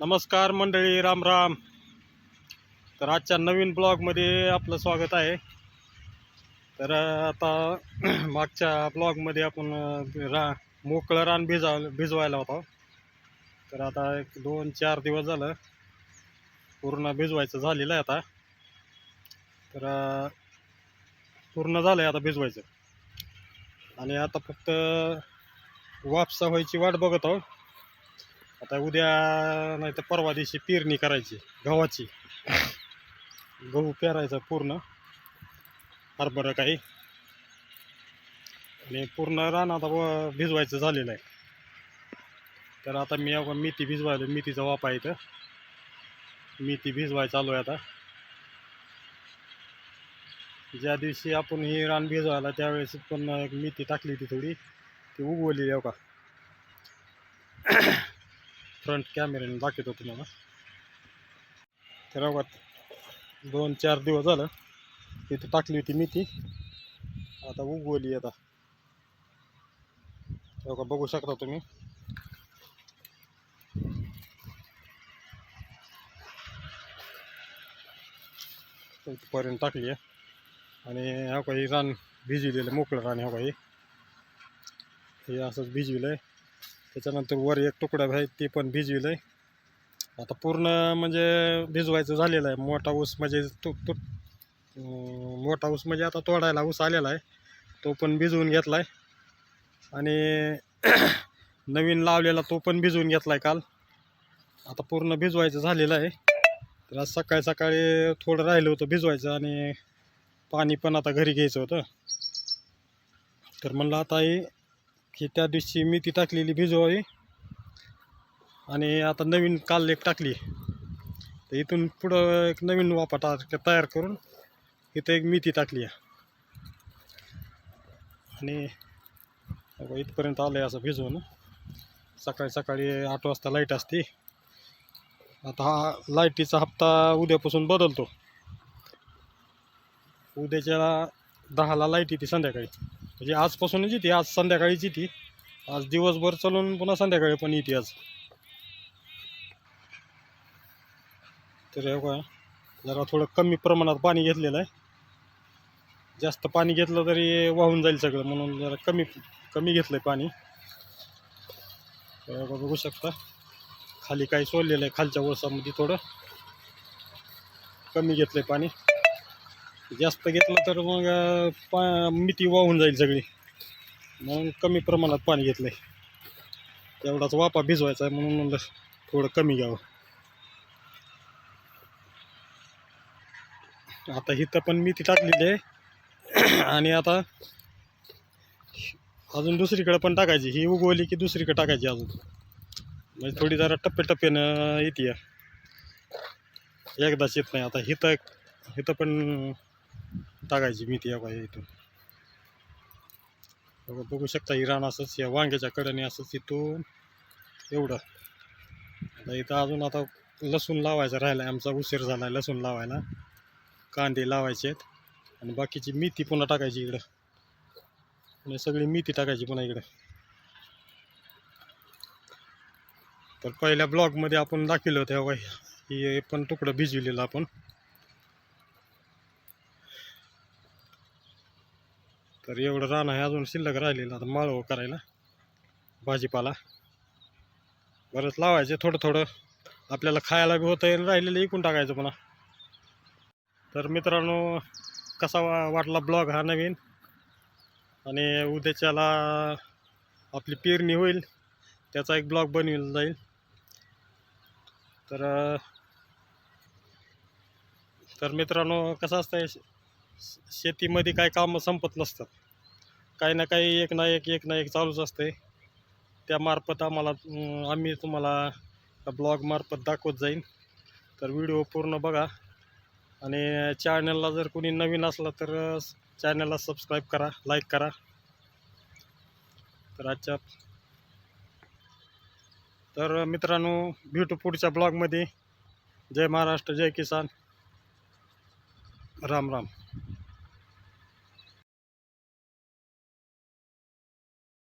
नमस्कार मंडळी राम राम. तर आजच्या नवीन ब्लॉगमध्ये आपलं स्वागत आहे. तर आता मागच्या ब्लॉगमध्ये आपण रा मोकळं रान भिजा भिजवायला होता. तर आता एक दोन चार दिवस झालं पूर्ण भिजवायचं झालेलं आहे आता. तर पूर्ण झालं आहे आता भिजवायचं. आणि आता फक्त वापसा व्हायची वाट बघत आहोत. आता उद्या नाही तर परवा दिवशी पेरणी करायची गव्हाची. गहू पेरायचा पूर्ण हरभरा काही. आणि पूर्ण रान आता व- भिजवायचं झालेलं आहे. तर आता मी अगं मेथी भिजवायला मेथीचा वापा इथं. मेथी भिजवाय चालू आहे आता. ज्या दिवशी आपण ही रान भिजवायला त्यावेळेस पण एक मेथी टाकली होती थोडी ती उगवली आहे का फ्रंट कॅमेऱ्याने दाखवतो तुम्हाला. तर बघा दोन चार दिवस झालं तिथे टाकली होती मेथी. आता उगवली आता. हे बघा बघू शकता तुम्ही. पर्यंत टाकली आहे. आणि ह्या काही रान भिजविलेलं मोकळं रान ह्या काही. हे असंच भिजविलं आहे त्याच्यानंतर वर एक तुकडा आहे ते पण भिजविलं आहे आता पूर्ण म्हणजे भिजवायचं झालेलं आहे. मोठा ऊस म्हणजे तु तु मोठा ऊस म्हणजे आता तोडायला ऊस आलेला आहे. तो पण भिजवून घेतला आहे आणि नवीन लावलेला तो पण भिजवून घेतला आहे काल. आता पूर्ण भिजवायचं झालेलं आहे. तर आज सकाळी सकाळी थोडं राहिलं होतं भिजवायचं आणि पाणी पण आता घरी घ्यायचं होतं. तर म्हणलं आता हे की त्या दिवशी मी ती टाकलेली भिजवावी. आणि आता नवीन काल एक टाकली. तर इथून पुढं एक नवीन वापा टा तयार करून इथं एक मेथी टाकली. आहे आणि इथपर्यंत आलं आहे असं भिजवून सकाळी सकाळी आठ वाजता लाइट असते. आता हा लाईटीचा हप्ता उद्यापासून बदलतो. उद्याच्या दहाला लाइट येते संध्याकाळी. म्हणजे आजपासूनच येते आज संध्याकाळीच येते. आज दिवसभर चालून पुन्हा संध्याकाळी पण येते आज. तर हे बघा जरा थोडं कमी प्रमाणात पाणी घेतलेलं आहे. जास्त पाणी घेतलं तरी वाहून जाईल सगळं म्हणून जरा कमी कमी घेतलं आहे पाणी बघू शकता. खाली काही सोडलेलं आहे खालच्या वळसामध्ये थोडं. कमी घेतलं आहे पाणी. जास्त घेतलं तर मग पा मिठी वाहून जाईल सगळी. मग कमी प्रमाणात पाणी घेतलं आहे तेवढाच वापा भिजवायचा आहे म्हणून म्हणलं थोडं कमी घ्यावं. आता इथं पण मेथी टाकलेली आहे. आणि आता अजून दुसरीकडे पण टाकायची. ही उगवली की दुसरीकडे टाकायची अजून. म्हणजे थोडी जरा टप्प्याटप्प्यानं येते एकदाच येत नाही. आता हिथं इथं पण टाकायची मेथी या पाहिजे इथून. बघा बघू शकता ही रान असंच या वांग्याच्या कडेने असंच इथून एवढं. आता इथं अजून आता लसूण लावायचा राहिला आहे आमचा उशीर झाला आहे लसूण लावायला. कांदे लावायचे आहेत आणि बाकीची मेथी पुन्हा टाकायची इकडं. आणि सगळी मेथी टाकायची पुन्हा इकडं. तर पहिल्या ब्लॉगमध्ये आपण दाखवलं होतं तेव्हा ही पण तुकडं भिजविलेलं आपण. तर एवढं रान आहे अजून शिल्लक राहिलेलं आता माळव करायला भाजीपाला. बरंच लावायचे थोडं थोडं. आपल्याला खायला बी होतं राहिलेलं इकून टाकायचं पुन्हा तर मित्रांनो कसा वा वाटला ब्लॉग हा नवीन? आणि उद्याच्याला आपली पेरणी होईल त्याचा एक ब्लॉग बनविला जाईल. तर तर मित्रांनो कसं असतंय? शेतीमध्ये काय कामं संपत नसतात. काही ना काही एक ना एक एक ना एक चालूच असते त्यामार्फत आम्हाला आम्ही तुम्हाला ब्लॉगमार्फत दाखवत जाईन. तर व्हिडिओ पूर्ण बघा. आणि चॅनलला जर कोणी नवीन असला तर चॅनलला सबस्क्राईब करा लाईक करा. तर आजच्या तर मित्रांनो भेटू पुढच्या ब्लॉगमध्ये. जय महाराष्ट्र जय किसान. राम राम